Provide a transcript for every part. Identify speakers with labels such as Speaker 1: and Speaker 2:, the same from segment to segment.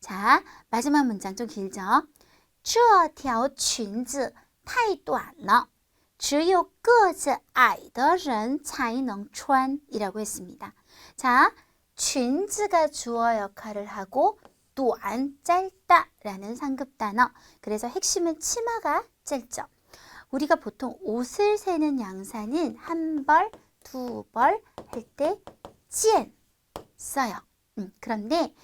Speaker 1: 자, 마지막 문장 좀 길죠? 这条裙子太短了.只有个子矮的人才能穿 이라고 했습니다. 자, 裙子가 주어 역할을 하고 短, 짧다 라는 상급 단어. 그래서 핵심은 치마가 짧죠. 우리가 보통 옷을 세는 양산은 한 벌, 두 벌 할 때 찌엔 써요. 음, 그런데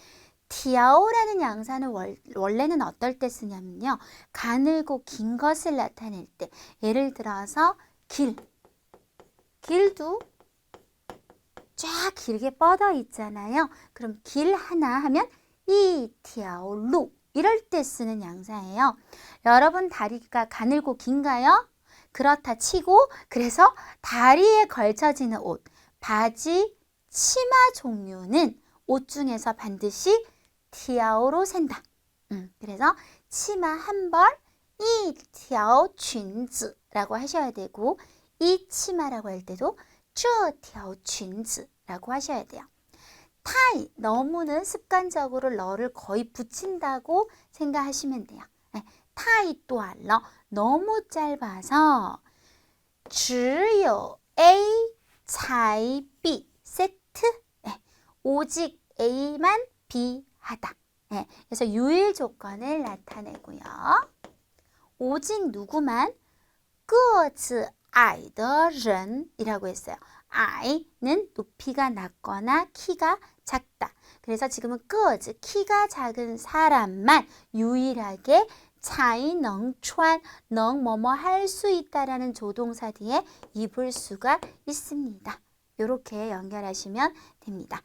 Speaker 1: 디아오라는 양산은 월, 원래는 어떨 때 쓰냐면요. 가늘고 긴 것을 나타낼 때 예를 들어서 길, 길도 쫙 길게 뻗어 있잖아요. 그럼 길 하나 하면 이 디아오루 이럴 때 쓰는 양사예요. 여러분 다리가 가늘고 긴가요? 그렇다 치고 그래서 다리에 걸쳐지는 옷, 바지, 치마 종류는 옷 중에서 반드시 티아오로 센다. 음, 그래서 치마 한 벌, 이条裙子라고 하셔야 되고 이 치마라고 할 때도 这条裙子라고 하셔야 돼요. 타이 너무는 습관적으로 러를 거의 붙인다고 생각하시면 돼요. 네, 타이 또한 러 너무 짧아서 只有 A 才 B 세트 네, 오직 A만 B 하다. 네, 그래서 유일 조건을 나타내고요. 오직 누구만? 끄츠 아이더런이라고 했어요. 아이는 높이가 낮거나 키가 작다. 그래서 지금은 끄즈 키가 작은 사람만 유일하게 차이 넝추안 넝 뭐뭐 할 수 있다라는 조동사 뒤에 입을 수가 있습니다. 이렇게 연결하시면 됩니다.